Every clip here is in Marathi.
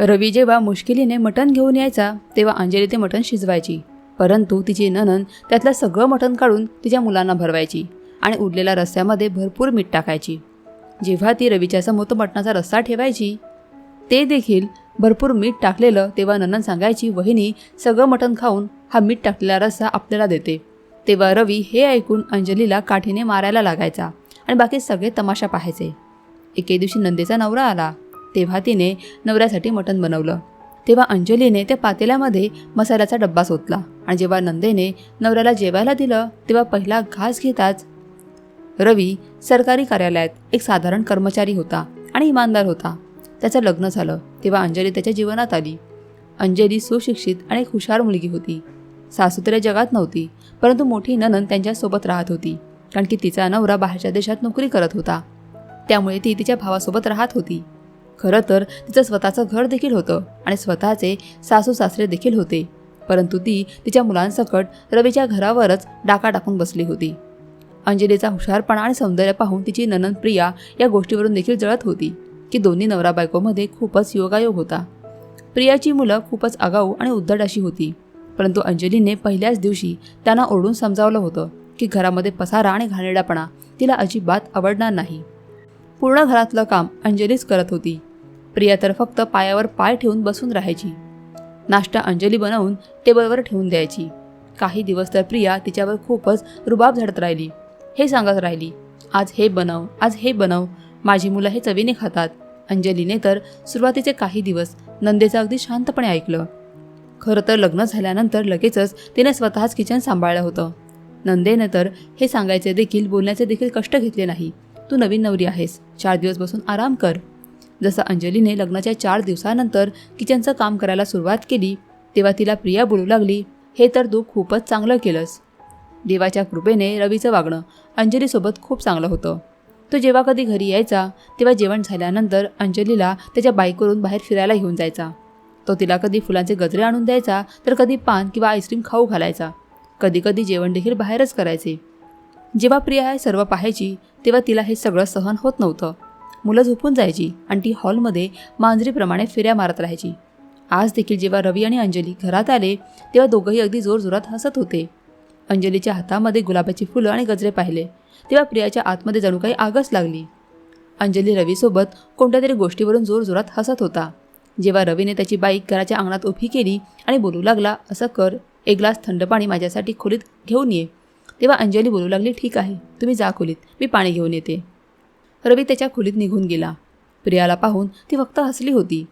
रवी जेव्हा मुश्किलीने मटण घेऊन यायचा तेव्हा अंजली ते मटण शिजवायची. परंतु तिची ननन त्यातलं सगळं मटण काढून तिच्या मुलांना भरवायची आणि उरलेल्या रस्स्यामध्ये भरपूर मीठ टाकायची. जेव्हा ती रवीच्या समोर तो मटणाचा रस्सा ठेवायची ते देखील भरपूर मीठ टाकलेलं तेव्हा ननन सांगायची वहिनी सगळं मटण खाऊन हा मीठ टाकलेला रस्सा आपल्याला देते. तेव्हा रवी हे ऐकून अंजलीला काठीने मारायला लागायचा आणि बाकी सगळे तमाशा पाहायचे. एके दिवशी नंदेचा नवरा आला. तेव्हा तिने नवऱ्यासाठी मटण बनवलं. तेव्हा अंजलीने त्या पातेल्यामध्ये मसाल्याचा डब्बा सोतला आणि जेव्हा नंदेने नवऱ्याला जेवायला दिलं तेव्हा पहिला घास घेताच रवी सरकारी कार्यालयात एक साधारण कर्मचारी होता आणि इमानदार होता. त्याचं लग्न झालं तेव्हा अंजली त्याच्या जीवनात आली. अंजली सुशिक्षित आणि एक हुशार मुलगी होती. सासू जगात नव्हती परंतु मोठी ननन त्यांच्यासोबत राहत होती कारण की तिचा नवरा बाहेरच्या देशात नोकरी करत होता. त्यामुळे ती तिच्या भावासोबत राहत होती. खरं तर तिचं स्वतःचं घर देखील होतं आणि स्वतःचे सासू सासरे देखील होते. परंतु ती तिच्या मुलांसकट रवीच्या घरावरच डाका टाकून बसली होती. अंजलीचा हुशारपणा आणि सौंदर्य पाहून तिची ननन प्रिया या गोष्टीवरून देखील जळत होती की दोन्ही नवरा बायकोमध्ये खूपच योगायोग होता. प्रियाची मुलं खूपच आगाऊ आणि उद्धट अशी होती परंतु अंजलीने पहिल्याच दिवशी त्यांना ओरडून समजावलं होतं की घरामध्ये पसारा आणि घाणेरडापणा तिला अजिबात आवडणार नाही. पूर्ण घरातलं काम अंजलीच करत होती. प्रिया तर फक्त पायावर पाय ठेवून बसून राहायची. नाश्ता अंजली बनवून टेबलवर ठेवून द्यायची. काही दिवस तर प्रिया तिच्यावर खूपच रुबाब झडत राहिली. हे सांगत राहिली आज हे बनव आज हे बनव. माझी मुलं हे चवीने खातात. अंजलीने तर सुरुवातीचे काही दिवस नंदेचं अगदी शांतपणे ऐकलं. खरं तर लग्न झाल्यानंतर लगेचच तिने स्वतःच किचन सांभाळलं होतं. नंदेने तर हे सांगायचे देखील बोलण्याचे देखील कष्ट घेतले नाही. तू नवीन नवरी आहेस. चार दिवस बसून आराम कर. जसं अंजलीने लग्नाच्या चार दिवसानंतर किचनचं काम करायला सुरुवात केली तेव्हा तिला प्रिया बोलू लागली हे तर तू खूपच चांगलं केलंस. देवाच्या कृपेने रवीचं वागणं अंजलीसोबत खूप चांगलं होतं. तो जेव्हा कधी घरी यायचा तेव्हा जेवण झाल्यानंतर अंजलीला त्याच्या बाईकवरून बाहेर फिरायला घेऊन जायचा. तो तिला कधी फुलांचे गजरे आणून द्यायचा तर कधी पान किंवा आईस्क्रीम खाऊ घालायचा. कधी कधी जेवण देखील बाहेरच करायचे. जेव्हा प्रिया हे सर्व पाहायची तेव्हा तिला हे सगळं सहन होत नव्हतं. मुलं झोपून जायची आणि ती हॉलमध्ये मांजरीप्रमाणे फिऱ्या मारत राहायची. आज देखील जेव्हा रवी आणि अंजली घरात आले तेव्हा दोघंही अगदी जोरजोरात हसत होते. अंजलीच्या हातामध्ये गुलाबाची फुलं आणि गजरे पाहिले तेव्हा प्रियाच्या आतमध्ये जणू काही आगच लागली. अंजली रवीसोबत कोणत्या तरी गोष्टीवरून जोरजोरात हसत होता. जेव्हा रवीने त्याची बाईक घराच्या अंगणात उभी केली आणि बोलू लागला असं कर एक ग्लास थंड पाणी माझ्यासाठी खोलीत घेऊन ये. तेव्हा अंजली बोलू लागली ठीक आहे तुम्ही जा खोलीत मी पाणी घेऊन येते. रवी त्याच्या खोलीत निघून गेला. प्रियाला पाहून ती फक्त हसली होती.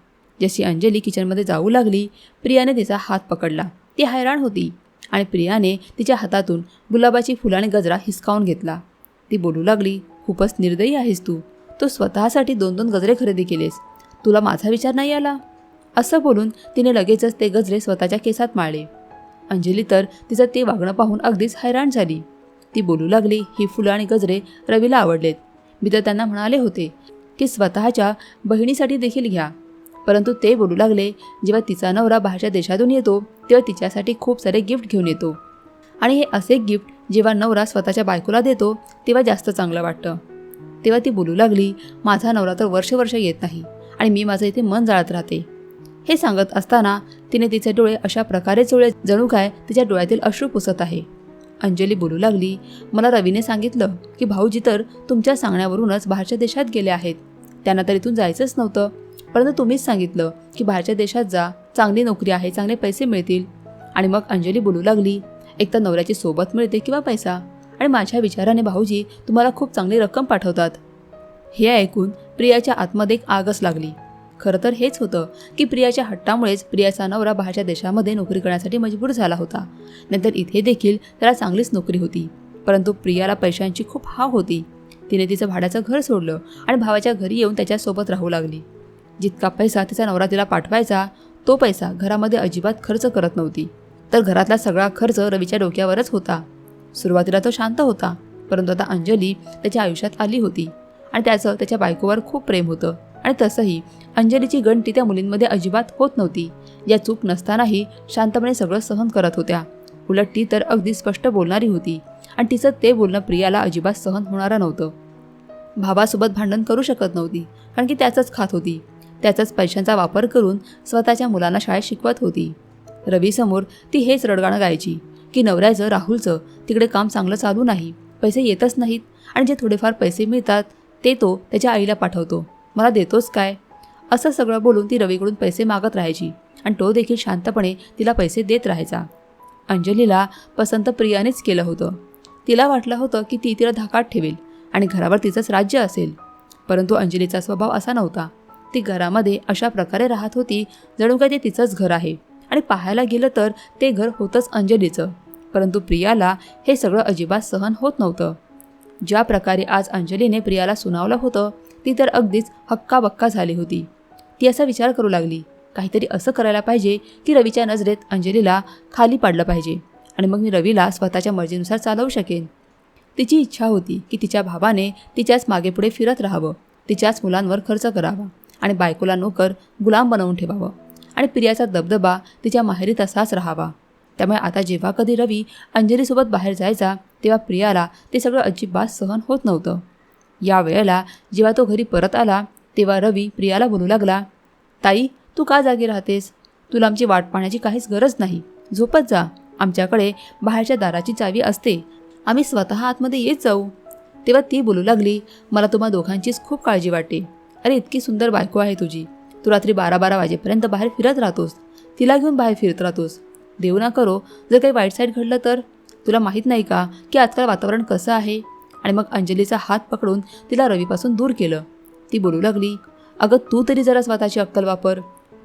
जशी अंजली किचनमध्ये जाऊ लागली प्रियाने तिचा हात पकडला. ती हैराण होती आणि प्रियाने तिच्या हातातून गुलाबाची फुलाने गजरा हिसकावून घेतला. ती बोलू लागली खूपच निर्दयी आहेस तू. तू स्वतःसाठी दोन दोन गजरे खरेदी केलेस. तुला माझा विचार नाही आला? असं बोलून तिने लगेचच ते गजरे स्वतःच्या केसात माळले. अंजली तर तिचं ते वागणं पाहून अगदीच हैराण झाली. ती बोलू लागली ही फुलं आणि गजरे रवीला आवडलेत. मी तर त्यांना म्हणाले होते की स्वतःच्या बहिणीसाठी देखील घ्या. परंतु ते बोलू लागले जेव्हा तिचा नवरा बाहेरच्या देशातून येतो तेव्हा तिच्यासाठी खूप सारे गिफ्ट घेऊन येतो. आणि हे असे गिफ्ट जेव्हा नवरा स्वतःच्या बायकोला देतो तेव्हा जास्त चांगलं वाटतं. तेव्हा ती बोलू लागली माझा नवरा तर वर्ष वर्ष येत नाही आणि मी माझं इथे मन जाळत राहते. हे सांगत असताना तिने तिचे डोळे अशा प्रकारे चोळे जणू काय तिच्या डोळ्यातील अश्रू पुसत आहे. अंजली बोलू लागली. मला रवीने सांगितलं की भाऊजी तर तुमच्या सांगण्यावरूनच बाहेरच्या देशात गेले आहेत. त्यांना तर इथून जायचंच नव्हतं. परंतु तुम्हीच सांगितलं की बाहेरच्या देशात जा. चांगली नोकरी आहे चांगले पैसे मिळतील. आणि मग अंजली बोलू लागली एक तर नवऱ्याची सोबत मिळते किंवा पैसा? आणि माझ्या विचाराने भाऊजी तुम्हाला खूप चांगली रक्कम पाठवतात. हे ऐकून प्रियाच्या आतमध्ये एक आगच लागली. खरं तर हेच होतं की प्रियाच्या हट्टामुळेच प्रियाचा नवरा बाहेरच्या देशामध्ये नोकरी करण्यासाठी मजबूर झाला होता. नंतर इथे देखील त्याला चांगलीच नोकरी होती. परंतु प्रियाला पैशांची खूप हाव होती. तिने तिचं भाड्याचं घर सोडलं आणि भावाच्या घरी येऊन त्याच्यासोबत राहू लागली. जितका पैसा तिचा नवरा तिला पाठवायचा तो पैसा घरामध्ये अजिबात खर्च करत नव्हती. तर घरातला सगळा खर्च रवीच्या डोक्यावरच होता. सुरुवातीला तो शांत होता परंतु आता अंजली त्याच्या आयुष्यात आली होती आणि त्याचं त्याच्या बायकोवर खूप प्रेम होतं. आणि तसंही अंजलीची गणती त्या मुलींमध्ये अजिबात होत नव्हती. या चूक नसतानाही शांतपणे सगळं सहन करत होत्या. उलट ती तर अगदी स्पष्ट बोलणारी होती आणि तिचं ते बोलणं प्रियाला अजिबात सहन होणारं नव्हतं. भावासोबत भांडण करू शकत नव्हती कारण की त्याचंच खात होती. त्याचाच पैशांचा वापर करून स्वतःच्या मुलांना शाळेत शिकवत होती. रवीसमोर ती हेच रडगाणं गायची की नवऱ्याचं राहुलचं तिकडे काम चांगलं चालू नाही पैसे येतच नाहीत आणि जे थोडेफार पैसे मिळतात ते तो त्याच्या आईला पाठवतो. मला देतोच काय? असं सगळं बोलून ती रवीकडून पैसे मागत राहायची आणि तो देखील शांतपणे तिला पैसे देत राहायचा. अंजलीला पसंत प्रियानेच केलं होतं. तिला वाटलं होतं की ती तिला धाकात ठेवेल आणि घरावर तिचंच राज्य असेल. परंतु अंजलीचा स्वभाव असा नव्हता. ती घरामध्ये अशा प्रकारे राहत होती जणू काय ते तिचंच घर आहे आणि पाहायला गेलं तर ते घर होतंच अंजलीचं. परंतु प्रियाला हे सगळं अजिबात सहन होत नव्हतं. ज्या प्रकारे आज अंजलीने प्रियाला सुनावलं होतं ती तर अगदीच हक्काबक्का झाली होती. ती असा विचार करू लागली काहीतरी असं करायला पाहिजे की रवीच्या नजरेत अंजलीला खाली पाडलं पाहिजे आणि मग मी रवीला स्वतःच्या मर्जीनुसार चालवू शकेन. तिची इच्छा होती की तिच्या भावाने तिच्याच मागेपुढे फिरत राहावं तिच्याच मुलांवर खर्च करावा आणि बायकोला नोकर गुलाम बनवून ठेवावं आणि प्रियाचा दबदबा तिच्या माहेरी तसाच राहावा. त्यामुळे आता जेव्हा कधी रवी अंजलीसोबत बाहेर जायचा तेव्हा प्रियाला ते सगळं अजिबात सहन होत नव्हतं. या वेळेला जेव्हा तो घरी परत आला तेव्हा रवी प्रियाला बोलू लागला ताई तू का जागी राहतेस? तुला आमची वाट पाहण्याची काहीच गरज नाही. झोपत जा. आमच्याकडे बाहेरच्या दाराची चावी असते. आम्ही स्वतः आतमध्ये येत जाऊ. तेव्हा ती बोलू लागली मला तुम्हा दोघांचीच खूप काळजी वाटते. अरे इतकी सुंदर बायको आहे तुझी. तू रात्री बारा बारा वाजेपर्यंत बाहेर फिरत राहतोस. तिला घेऊन बाहेर फिरत राहतोस. देऊ ना करो जर काही वाईट साईड घडलं तर? तुला माहीत नाही का की आजकाल वातावरण कसं आहे? आणि मग अंजलीचा हात पकडून तिला रवीपासून दूर केलं. ती बोलू लागली अगं तू तरी जरा स्वतःची अक्कल वापर.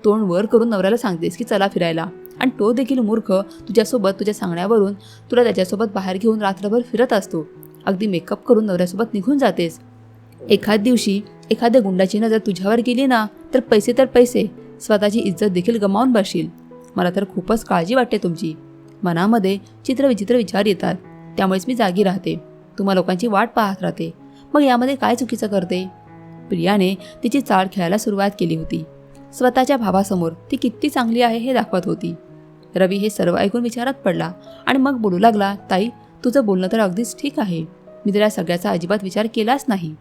तोंड वर करून नवऱ्याला सांगतेस की चला फिरायला. आणि तो देखील मूर्ख तुझ्यासोबत तुझ्या सांगण्यावरून तुला त्याच्यासोबत बाहेर घेऊन रात्रभर फिरत असतो. अगदी मेकअप करून नवऱ्यासोबत निघून जातेस. एखाद दिवशी एखाद्या गुंडाची नजर तुझ्यावर गेली ना तर पैसे तर पैसे. स्वतःची इज्जत देखील गमावून बसशील. मला तर खूपच काळजी वाटते तुमची. मनामध्ये चित्रविचित्र विचार येतात. त्यामुळेच मी जागी राहते. तुम्हा लोकांची वाट पाहत राहते. मग यामध्ये काय चुकीचं करते? प्रियाने तिची चाळ खेळायला सुरुवात केली होती. स्वतःच्या भावासमोर ती किती चांगली आहे हे दाखवत होती. रवी हे सर्व ऐकून विचारात पडला आणि मग बोलू लागला ताई तुझं बोलणं तर अगदीच ठीक आहे. मी तर या सगळ्याचा अजिबात विचार केलाच नाही.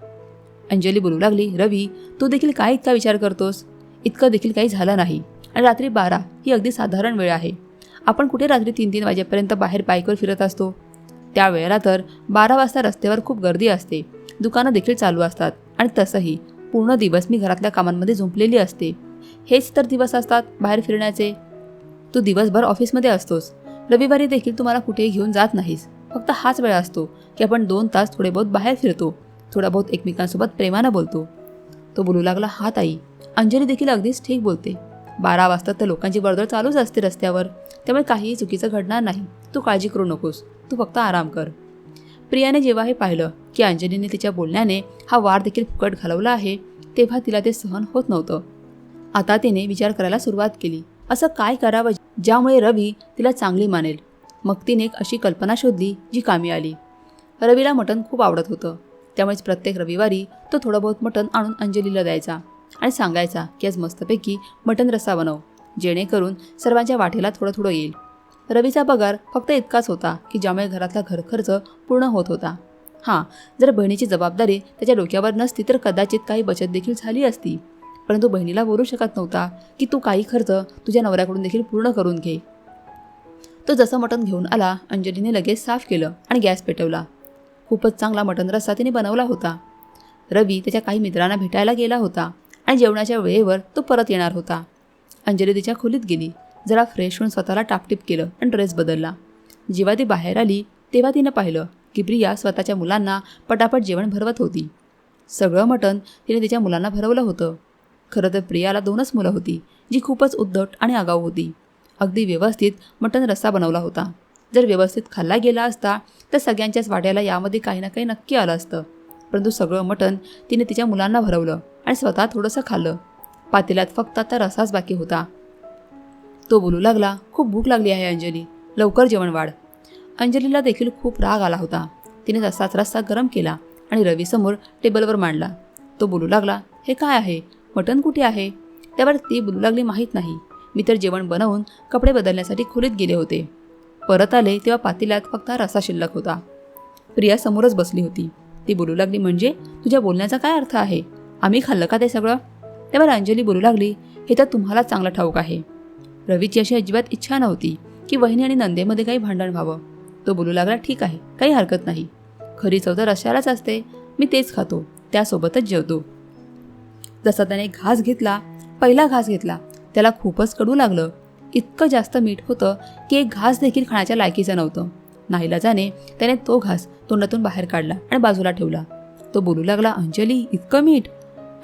अंजली बोलू लागली रवी तू देखील काय इतका विचार करतोस? इतकं देखील काही झालं नाही. आणि रात्री बारा ही अगदी साधारण वेळ आहे. आपण कुठे रात्री तीन तीन वाजेपर्यंत बाहेर बाईकवर फिरत असतो? त्यावेळेला तर बारा वाजता रस्त्यावर खूप गर्दी असते. दुकानं देखील चालू असतात आणि तसंही. पूर्ण दिवस मी घरातल्या कामांमध्ये झुंपलेली असते. हेच तर दिवस असतात बाहेर फिरण्याचे. तू दिवसभर ऑफिसमध्ये असतोस. रविवारी देखील तुम्हाला कुठेही घेऊन जात नाहीस. फक्त हाच वेळ असतो की आपण दोन तास थोडे बहुत बाहेर फिरतो. थोडा बहुत एकमेकांसोबत प्रेमानं बोलतो. तो बोलू लागला हा ताई. अंजली देखील अगदीच ठीक बोलते. बारा वाजता तर लोकांची वर्दळ चालूच असते रस्त्यावर. त्यामुळे काहीही चुकीचं घडणार नाही. तू काळजी करू नकोस. तू फक्त आराम कर. प्रियाने जेव्हा हे पाहिलं की अंजलीने तिच्या बोलण्याने हा वार देखील फुकट घालवला आहे तेव्हा तिला ते सहन होत नव्हतं. आता तिने विचार करायला सुरुवात केली. असं काय करावं ज्यामुळे रवी तिला चांगली मानेल? मग तिने एक अशी कल्पना शोधली जी कामी आली. रवीला मटण खूप आवडत होतं. त्यामुळेच प्रत्येक रविवारी तो थोडं बहुत मटण आणून अंजलीला द्यायचा आणि सांगायचा की आज मस्तपैकी मटण रस्सा बनव जेणेकरून सर्वांच्या वाटेला थोडं थोडं येईल. रवीचा पगार फक्त इतकाच होता की ज्यामुळे घरातला घरखर्च पूर्ण होत होता. हां जर बहिणीची जबाबदारी त्याच्या डोक्यावर नसती तर कदाचित काही बचत देखील झाली असती. परंतु बहिणीला बोलू शकत नव्हता की तू काही खर्च तुझ्या नवऱ्याकडून देखील पूर्ण करून घे. तो जसं मटण घेऊन आला अंजलीने लगेच साफ केलं आणि गॅस पेटवला. खूपच चांगला मटण रस्सा तिने बनवला होता. रवी त्याच्या काही मित्रांना भेटायला गेला होता आणि जेवणाच्या वेळेवर तो परत येणार होता. अंजली तिच्या खोलीत गेली. जरा फ्रेश होऊन स्वतःला टापटीप केलं आणि ड्रेस बदलला. जेव्हा ती बाहेर आली तेव्हा तिनं पाहिलं की प्रिया स्वतःच्या मुलांना पटापट जेवण भरवत होती. सगळं मटण तिने तिच्या मुलांना भरवलं होतं. खरं तर प्रियाला दोनच मुलं होती जी खूपच उद्धट आणि आगाऊ होती. अगदी व्यवस्थित मटण रस्सा बनवला होता. जर व्यवस्थित खाल्ला गेला असता तर सगळ्यांच्याच वाट्याला यामध्ये काही ना काही नक्की आलं असतं. परंतु सगळं मटण तिने तिच्या मुलांना भरवलं आणि स्वतः थोडंसं खाल्लं. पातेल्यात फक्त आता रसाच बाकी होता. तो बोलू लागला खूप भूक लागली आहे अंजली. लवकर जेवण वाढ. अंजलीला देखील खूप राग आला होता. तिने तसाच रस्सा गरम केला आणि रवीसमोर टेबलवर मांडला. तो बोलू लागला हे काय आहे? मटण कुठे आहे? त्यावर ती बोलू लागली माहीत नाही. मी तर जेवण बनवून कपडे बदलण्यासाठी खोलीत गेले होते. परत आले तेव्हा पातेल्यात फक्त रसा शिल्लक होता. प्रिया समोरच बसली होती. ती बोलू लागली म्हणजे तुझ्या बोलण्याचा काय अर्थ आहे? आम्ही खाल्लं का ते सगळं? तेव्हा अंजली बोलू लागली हे तर तुम्हाला चांगलं ठाऊक आहे. रवीची अशी अजिबात इच्छा नव्हती की वहिनी आणि नंदेमध्ये काही भांडण व्हावं. तो बोलू लागला ठीक आहे काही हरकत नाही. खरी चव तर रश्यालाच असते मी तेच खातो त्यासोबतच जेवतो. जसा त्याने घास घेतला पहिला घास घेतला त्याला खूपच कडू लागलं. इतकं जास्त मीठ होतं की एक घास देखील खाण्याच्या लायकीचं नव्हतं. नाईलाजाने त्याने तो घास तोंडातून बाहेर काढला आणि बाजूला ठेवला. तो बोलू लागला अंजली इतकं मीठ?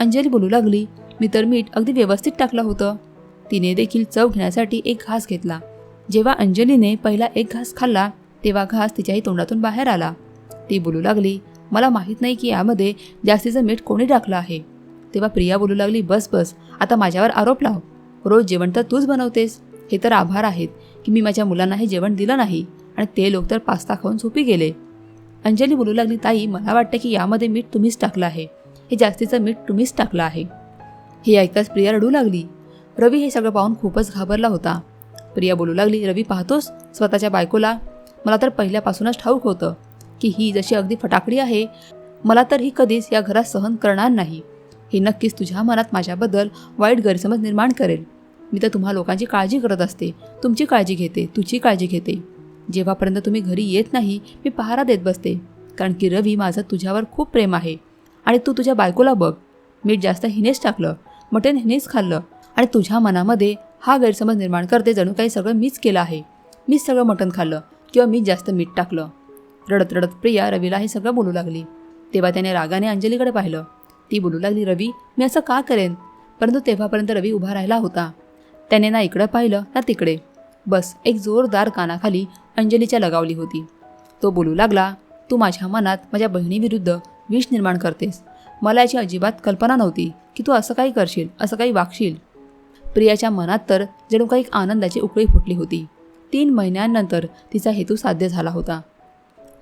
अंजली बोलू लागली मी तर मीठ अगदी व्यवस्थित टाकलं होतं. तिने देखील चव घेण्यासाठी एक घास घेतला. जेव्हा अंजलीने पहिला एक घास खाल्ला तेव्हा घास तिच्याही तोंडातून बाहेर आला. ती बोलू लागली मला माहीत नाही की यामध्ये जास्तीचं मीठ कोणी टाकलं आहे. तेव्हा प्रिया बोलू लागली बस बस आता माझ्यावर आरोप लाव. रोज जेवण तर तूच बनवतेस. हे तर आभार आहेत की मी माझ्या मुलांना हे जेवण दिलं नाही आणि ते लोक तर पास्ता खाऊन झोपी गेले. अंजली बोलू लागली ताई मला वाटतं की यामध्ये मीठ तुम्हीच टाकलं आहे. हे जास्तीचं मीठ तुम्हीच टाकलं आहे. हे ऐकताच प्रिया रडू लागली. रवी हे सगळं पाहून खूपच घाबरला होता. प्रिया बोलू लागली रवी पाहतोस? स्वतःच्या बायकोला? मला तर पहिल्यापासूनच ठाऊक होतं की ही जशी अगदी फटाकडी आहे मला तर ही कधीच या घरात सहन करणार नाही. हे नक्कीच तुझ्या मनात माझ्याबद्दल वाईट गैरसमज निर्माण करेल. मी तर तुम्हा लोकांची काळजी करत असते. तुमची काळजी घेते तुझी काळजी घेते. जेव्हापर्यंत तुम्ही घरी येत नाही मी पहारा देत बसते. कारण की रवी माझं तुझ्यावर खूप प्रेम आहे आणि तू तुझ्या बायकोला बघ. मीठ जास्त हिनेच टाकलं मटण हिनेच खाल्लं आणि तुझ्या मनामध्ये हा गैरसमज निर्माण करते जणू काही सगळं मीच केलं आहे. मीच सगळं मटण खाल्लं किंवा मीच जास्त मीठ टाकलं. रडत रडत प्रिया रवीला हे सगळं बोलू लागली. तेव्हा त्याने रागाने अंजलीकडे पाहिलं. ती बोलू लागली रवी मी असं का करेन? परंतु तेव्हापर्यंत रवी उभा राहिला होता. त्याने ना इकडं पाहिलं ना तिकडे. बस एक जोरदार कानाखाली अंजलीच्या लगावली होती. तो बोलू लागला तू माझ्या मनात माझ्या बहिणीविरुद्ध विष निर्माण करतेस. मला याची अजिबात कल्पना नव्हती की तू असं काही करशील असं काही वागशील. प्रियाच्या मनात तर जणू काही आनंदाची उकळी फुटली होती. तीन महिन्यांनंतर तिचा हेतू साध्य झाला होता.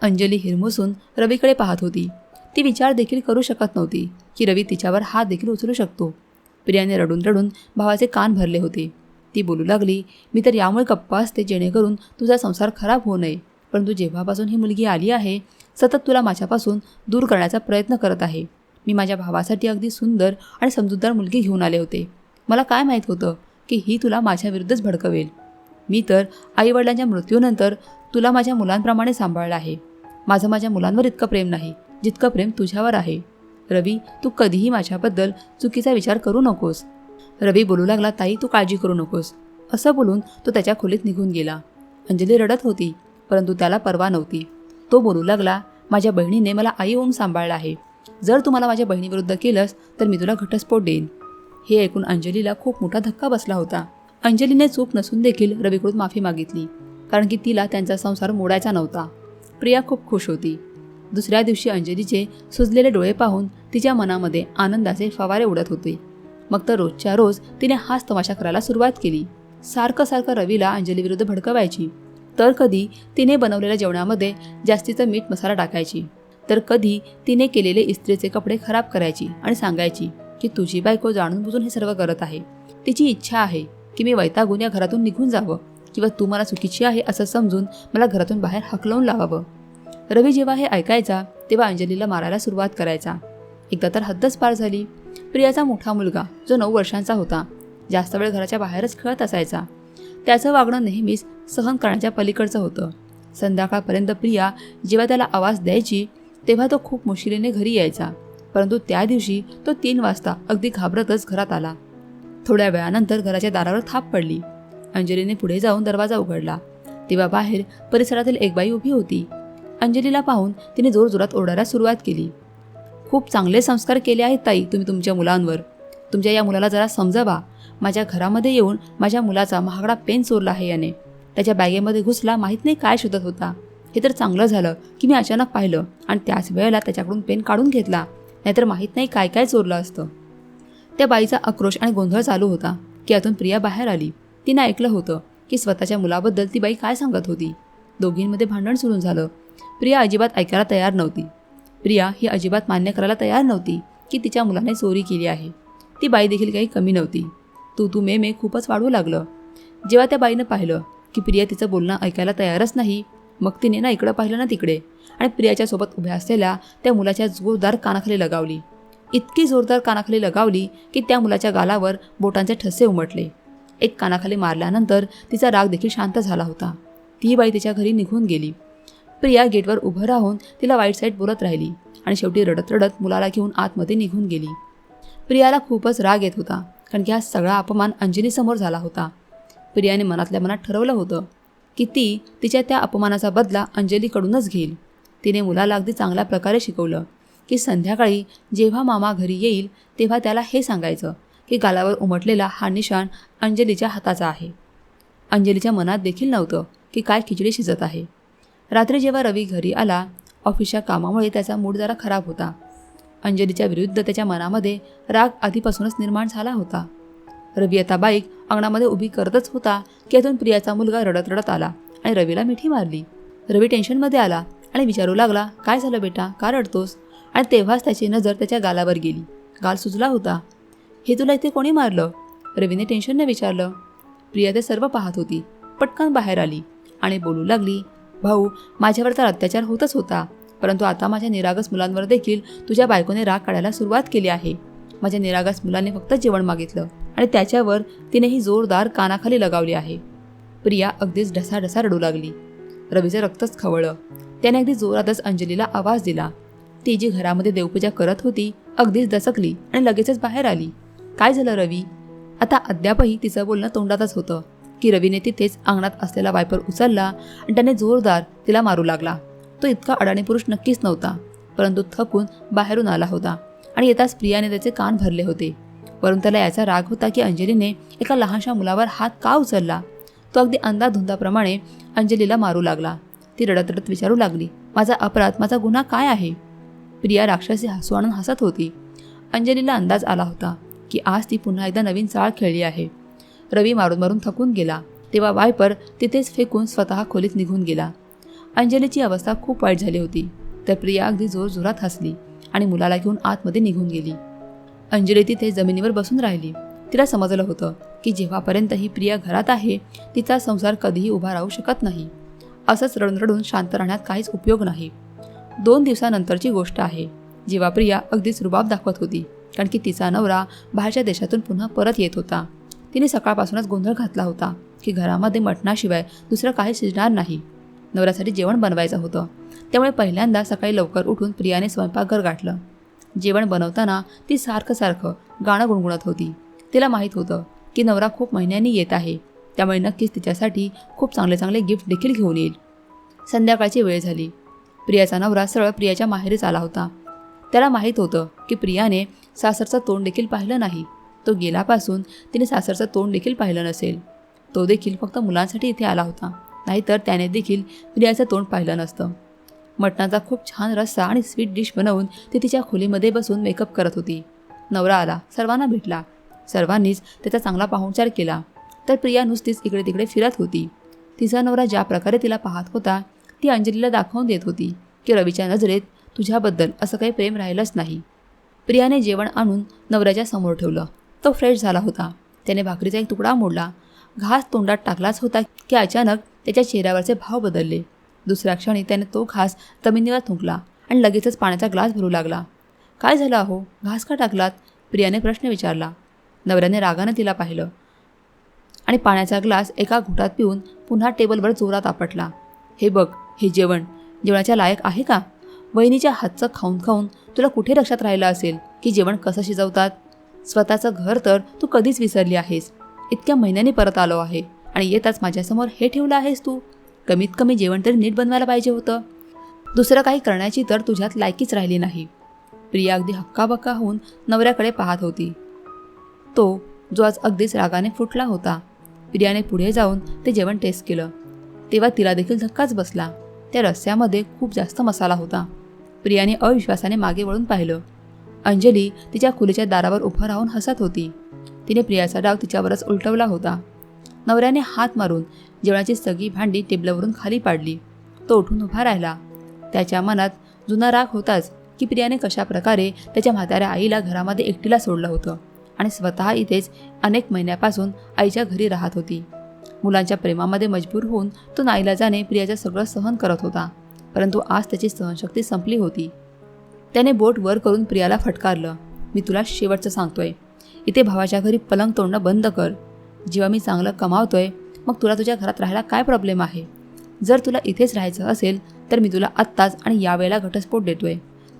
अंजली हिरमुसून रवीकडे पाहत होती. ती विचार देखील करू शकत नव्हती की रवी तिच्यावर हात देखील उचलू शकतो. प्रियाने रडून रडून भावाचे कान भरले होते. ती बोलू लागली मी तर यामुळे गप्पा असते जेणेकरून तुझा संसार खराब होऊ नये. परंतु जेव्हापासून ही मुलगी आली आहे सतत तुला माझ्यापासून दूर करण्याचा प्रयत्न करत आहे. मी माझ्या भावासाठी अगदी सुंदर आणि समजूतदार मुलगी घेऊन आले होते. मला काय माहीत होतं की ही तुला माझ्याविरुद्धच भडकवेल. मी तर आईवडिलांच्या मृत्यूनंतर तुला माझ्या मुलांप्रमाणे सांभाळलं आहे. माझं माझ्या मुलांवर इतकं प्रेम नाही जितकं प्रेम तुझ्यावर आहे. रवी तू कधीही माझ्याबद्दल चुकीचा विचार करू नकोस. रवी बोलू लागला ताई तू काळजी करू नकोस. असं बोलून तो त्याच्या खोलीत निघून गेला. अंजली रडत होती परंतु त्याला परवा नव्हती. तो बोलू लागला माझ्या बहिणीने मला आई होऊन सांभाळलं आहे. जर तू मला माझ्या बहिणीविरुद्ध केलंस तर मी तुला घटस्फोट देईन. हे ऐकून अंजलीला खूप मोठा धक्का बसला होता. अंजलीने चूक नसून देखील रवीकडून माफी मागितली कारण की तिला त्यांचा संसार मोडायचा नव्हता. प्रिया खूप खुश होती. दुसऱ्या दिवशी अंजलीचे सुजलेले डोळे पाहून तिच्या मनामध्ये आनंदाचे फवारे उडत होते. मग तर रोजच्या रोज तिने हाच तमाशा करायला सुरुवात केली. सारखं सारखं रवीला अंजलीविरुद्ध भडकवायची. तर कधी तिने बनवलेल्या जेवणामध्ये जास्तीचं मीठ मसाला टाकायची. तर कधी तिने केलेले इस्त्रीचे कपडे खराब करायची आणि सांगायची की तुझी बायको जाणून बुजून हे सर्व करत आहे. तिची इच्छा आहे की मी वैतागून या घरातून निघून जावं किंवा तू मला चुकीची आहे असं समजून मला घरातून बाहेर हकलवून लावावं. रवी जेव्हा हे ऐकायचा तेव्हा अंजलीला मारायला सुरुवात करायचा. एकदा तर हद्दच पार झाली. प्रियाचा मोठा मुलगा जो नऊ वर्षांचा होता जास्त वेळ घराच्या बाहेरच खेळत असायचा. त्याचं वागणं नेहमीच सहन करण्याच्या पलीकडचं होतं. संध्याकाळपर्यंत प्रिया जेव्हा त्याला आवाज द्यायची तेव्हा तो खूप मुश्किलीने घरी यायचा. परंतु त्या दिवशी तो तीन वाजता अगदी घाबरतच घरात आला. थोड्या वेळानंतर घराच्या दारावर थाप पडली. अंजलीने पुढे जाऊन दरवाजा उघडला. तेव्हा बाहेर परिसरातील एक बाई उभी होती. अंजलीला पाहून तिने जोरजोरात ओरडायला सुरुवात केली. खूप चांगले संस्कार केले आहेत ताई तुम्ही तुमच्या मुलांवर. तुमच्या या मुलाला जरा समजावा. माझ्या घरामध्ये येऊन माझ्या मुलाचा महागडा पेन चोरला आहे याने. त्याच्या बॅगेमध्ये घुसला माहीत नाही काय शोधत होता. हे तर चांगलं झालं की मी अचानक पाहिलं आणि त्याच वेळेला त्याच्याकडून पेन काढून घेतला. नाहीतर माहीत नाही काय काय चोरलं असतं. त्या बाईचा आक्रोश आणि गोंधळ चालू होता की यातून प्रिया बाहेर आली. तिनं ऐकलं होतं की स्वतःच्या मुलाबद्दल ती बाई काय सांगत होती. दोघींमध्ये भांडण सुरू झालं. प्रिया अजिबात ऐकायला तयार नव्हती. प्रिया ही अजिबात मान्य करायला तयार नव्हती की तिच्या मुलाने चोरी केली आहे. ती बाई देखील काही कमी नव्हती. तू तू मे मे खूपच वाढू लागलं. जेव्हा त्या बाईनं पाहिलं की प्रिया तिचं बोलणं ऐकायला तयारच नाही मग तिने ना इकडं पाहिलं ना तिकडे. आणि प्रियाच्या सोबत उभ्या असलेल्या त्या मुलाच्या जोरदार कानाखाली लगावली. इतकी जोरदार कानाखाली लगावली की त्या मुलाच्या गालावर बोटांचे ठसे उमटले. एक कानाखाली मारल्यानंतर तिचा राग देखील शांत झाला होता. ती बाई तिच्या घरी निघून गेली. प्रिया गेटवर उभं राहून तिला वाईट साईड बोलत राहिली आणि शेवटी रडत रडत मुलाला घेऊन आतमध्ये निघून गेली. प्रियाला खूपच राग येत होता कारण की हा सगळा अपमान अंजलीसमोर झाला होता. प्रियाने मनातल्या मनात ठरवलं होतं की ती तिच्या त्या अपमानाचा बदला अंजलीकडूनच घेईल. तिने मुलाला अगदी चांगल्या प्रकारे शिकवलं की संध्याकाळी जेव्हा मामा घरी येईल तेव्हा त्याला हे सांगायचं की गालावर उमटलेला हा निशाण अंजलीच्या हाताचा आहे. अंजलीच्या मनात देखील नव्हतं की काय खिचडी शिजत आहे. रात्री जेव्हा रवी घरी आला ऑफिसच्या कामामुळे त्याचा मूड जरा खराब होता. अंजलीच्या विरुद्ध त्याच्या मनामध्ये राग आधीपासूनच निर्माण झाला होता. रवी आता बाईक अंगणामध्ये उभी करतच होता की यातून प्रियाचा मुलगा रडत रडत आला आणि रवीला मिठी मारली. रवी टेन्शनमध्ये आला आणि विचारू लागला काय झालं बेटा? का रडतोस? आणि तेव्हाच त्याची नजर त्याच्या गालावर गेली. गाल सुजला होता. हे तुला इथे कोणी मारलं? रवीने टेन्शनने विचारलं. प्रिया ते सर्व पाहत होती. पटकन बाहेर आली आणि बोलू लागली भाऊ माझ्यावर तर अत्याचार होतच होता परंतु आता माझ्या निरागस मुलांवर देखील तुझ्या बायकोने राग काढायला सुरुवात केली आहे. माझ्या निरागस मुलाने फक्त जेवण मागितलं. आणि त्याच्यावर तिने ही जोरदार कानाखाली लगावली आहे. प्रिया अगदीच ढसाढसा रडू लागली. रवीचं रक्तच खवळलं. त्याने अगदी जोरातच अंजलीला आवाज दिला. ती जी घरामध्ये देवपूजा करत होती अगदीच दचकली आणि लगेचच बाहेर आली. काय झालं रवी? आता अद्यापही तिचं बोलणं तोंडातच होतं. की रवीने तिथेच अंगणात असलेला वायपर उचलला आणि त्याने जोरदार तिला मारू लागला. तो इतका अडाणी पुरुष नक्कीच नव्हता परंतु थकून बाहेरून आला होता आणि येताच प्रियाने त्याचे कान भरले होते. परंतु त्याला याचा राग होता की अंजलीने एका लहानशा मुलावर हात का उचलला? तो अगदी अंधाधुंदाप्रमाणे अंजलीला मारू लागला. ती रडत रडत विचारू लागली माझा अपराध माझा गुन्हा काय आहे? प्रिया राक्षसी हसू आणून हसत होती. अंजलीला अंदाज आला होता की आज ती पुन्हा एकदा नवीन चाळ खेळली आहे. रवी मारून मारून थकून गेला तेव्हा वायपर तिथेच फेकून स्वतः खोलीत निघून गेला. अंजलीची अवस्था खूप वाईट झाली होती तर प्रिया अगदी जोरजोरात हसली आणि मुलाला घेऊन आतमध्ये निघून गेली. अंजली तिथे जमिनीवर बसून राहिली. तिला समजलं होतं की जेव्हापर्यंत ही प्रिया घरात आहे तिचा संसार कधीही उभा राहू शकत नाही. असंच रडून रडून शांत राहण्यात काहीच उपयोग नाही. दोन दिवसानंतरची गोष्ट आहे जेव्हा प्रिया अगदीच रुबाब दाखवत होती कारण की तिचा नवरा बाहेरच्या देशातून पुन्हा परत येत होता. तिने सकाळपासूनच गोंधळ घातला होता की घरामध्ये मटणाशिवाय दुसरं काही शिजणार नाही. नवऱ्यासाठी जेवण बनवायचं होतं. त्यामुळे पहिल्यांदा सकाळी लवकर उठून प्रियाने स्वयंपाकघर गाठलं. जेवण बनवताना ती सारखं सारखं गाणं गुणगुणत होती. तिला माहीत होतं की नवरा खूप महिन्यांनी येत आहे. त्यामुळे नक्कीच तिच्यासाठी खूप चांगले चांगले गिफ्ट देखील घेऊन येईल. संध्याकाळची वेळ झाली. प्रियाचा नवरा सरळ प्रियाच्या माहेरीच आला होता. त्याला माहीत होतं की प्रियाने सासरचं तोंड देखील पाहिलं नाही. तो गेल्यापासून तिने सासरचं तोंड देखील पाहिलं नसेल. तो देखील फक्त मुलांसाठी इथे आला होता. नाहीतर त्याने देखील प्रियाचं तोंड पाहिलं नसतं. मटणाचा खूप छान रस्सा आणि स्वीट डिश बनवून ती तिच्या खोलीमध्ये बसून मेकअप करत होती. नवरा आला. सर्वांना भेटला. सर्वांनीच त्याचा चांगला पाहुणचार केला. तर प्रिया नुसतीच इकडे तिकडे फिरत होती. तिचा नवरा ज्या प्रकारे तिला पाहत होता ती अंजलीला दाखवून देत होती की रवीच्या नजरेत तुझ्याबद्दल असं काही प्रेम राहिलंच नाही. प्रियाने जेवण आणून नवऱ्याच्या समोर ठेवलं. तो फ्रेश झाला होता. त्याने भाकरीचा एक तुकडा मोडला. घास तोंडात टाकलाच होता की अचानक त्याच्या चेहऱ्यावरचे भाव बदलले. दुसऱ्या क्षणी त्याने तो घास जमिनीवर थुंकला आणि लगेचच पाण्याचा ग्लास भरू लागला. काय झालं अहो? घास का टाकलात? प्रियाने प्रश्न विचारला. नवऱ्याने रागानं तिला पाहिलं आणि पाण्याचा ग्लास एका घुटात पिऊन पुन्हा टेबलवर जोरात आपटला. हे बघ हे जेवण जेवणाच्या लायक आहे का? वहिनीच्या हातचं खाऊन खाऊन तुला कुठे लक्षात राहिलं असेल की जेवण कसं शिजवतात? स्वतःचं घर तर तू कधीच विसरली आहेस. इतक्या महिन्यांनी परत आलो आहे आणि येताच माझ्यासमोर हे ठेवलं आहेस तू? कमीत कमी जेवण तरी नीट बनवायला पाहिजे होतं. दुसरं काही करण्याची तर तुझ्यात लायकीच राहिली नाही. प्रिया अगदी हक्काबक्का होऊन नवऱ्याकडे पाहत होती. तो जो आज अगदीच रागाने फुटला होता प्रियाने पुढे जाऊन ते जेवण टेस्ट केलं. तेव्हा तिला देखील धक्काच बसला. त्या रस्स्यामध्ये खूप जास्त मसाला होता. प्रियाने अविश्वासाने मागे वळून पाहिलं. अंजली तिच्या खुलीच्या दारावर उभं राहून हसत होती. तिने प्रियाचा डाव तिच्यावरच उलटवला होता. नवऱ्याने हात मारून जेवणाची सगळी भांडी टेबलावरून खाली पाडली. तो उठून उभा राहिला. त्याच्या मनात जुना राग होताच की प्रियाने कशा प्रकारे त्याच्या म्हाताऱ्या आईला घरामध्ये एकटीला सोडलं होतं आणि स्वतः इथेच अनेक महिन्यापासून आईच्या घरी राहत होती. मुलांच्या प्रेमामध्ये मजबूर होऊन तो नाईलाजाने प्रियाचं सगळं सहन करत होता परंतु आज त्याची सहनशक्ती संपली होती. त्याने बोट वर करून प्रियाला फटकारलं. मी तुला शेवटचं सांगतोय. इथे भावाच्या घरी पलंग तोडणं बंद कर. जेव्हा मी चांगलं कमावतोय मग तुला तुझ्या घरात राहायला काय प्रॉब्लेम आहे? जर तुला इथेच राहायचं असेल तर मी तुला आत्ताच आणि यावेळेला घटस्फोट देतोय.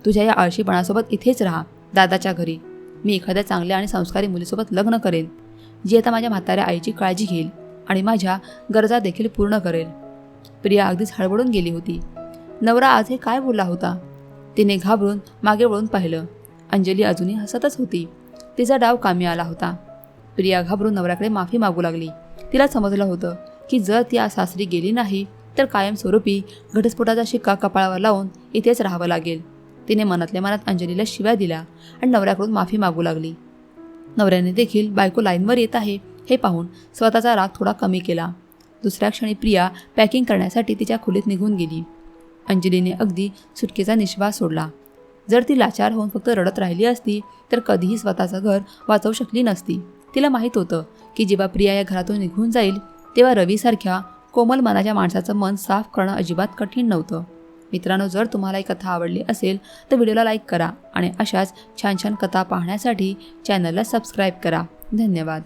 तुझ्या या आळशीपणासोबत इथेच राहा दादाच्या घरी. मी एखाद्या चांगल्या आणि संस्कारी मुलीसोबत लग्न करेन जी आता माझ्या म्हाताऱ्या आईची काळजी घेईल आणि माझ्या गरजा देखील पूर्ण करेल. प्रिया अगदीच हळबळून गेली होती. नवरा आज हे काय बोलला होता? तिने घाबरून मागे वळून पाहिलं. अंजली अजूनही हसतच होती. तिचा डाव कामी आला होता. प्रिया घाबरून नवऱ्याकडे माफी मागू लागली. तिला समजलं होतं की जर ती आज सासरी गेली नाही तर कायमस्वरूपी घटस्फोटाचा शिक्का कपाळावर लावून इथेच राहावं लागेल. तिने मनातल्या मनात अंजलीला शिव्या दिल्या आणि नवऱ्याकडून माफी मागू लागली. नवऱ्याने देखील बायको लाईनवर येत आहे हे पाहून स्वतःचा राग थोडा कमी केला. दुसऱ्या क्षणी प्रिया पॅकिंग करण्यासाठी तिच्या खोलीत निघून गेली. अंजलीने अगदी सुटकेचा निश्वास सोडला. जर ती लाचार होऊन फक्त रडत राहिली असती तर कधीही स्वतःचं घर वाचवू शकली नसती. तिला माहीत होतं की जेव्हा प्रिया या घरातून निघून जाईल तेव्हा रवीसारख्या कोमल मनाच्या माणसाचं मन साफ करणं अजिबात कठीण नव्हतं. मित्रांनो जर तुम्हाला ही कथा आवडली असेल तर व्हिडिओला लाईक करा आणि अशाच छान छान कथा पाहण्यासाठी चॅनलला सबस्क्राईब करा. धन्यवाद.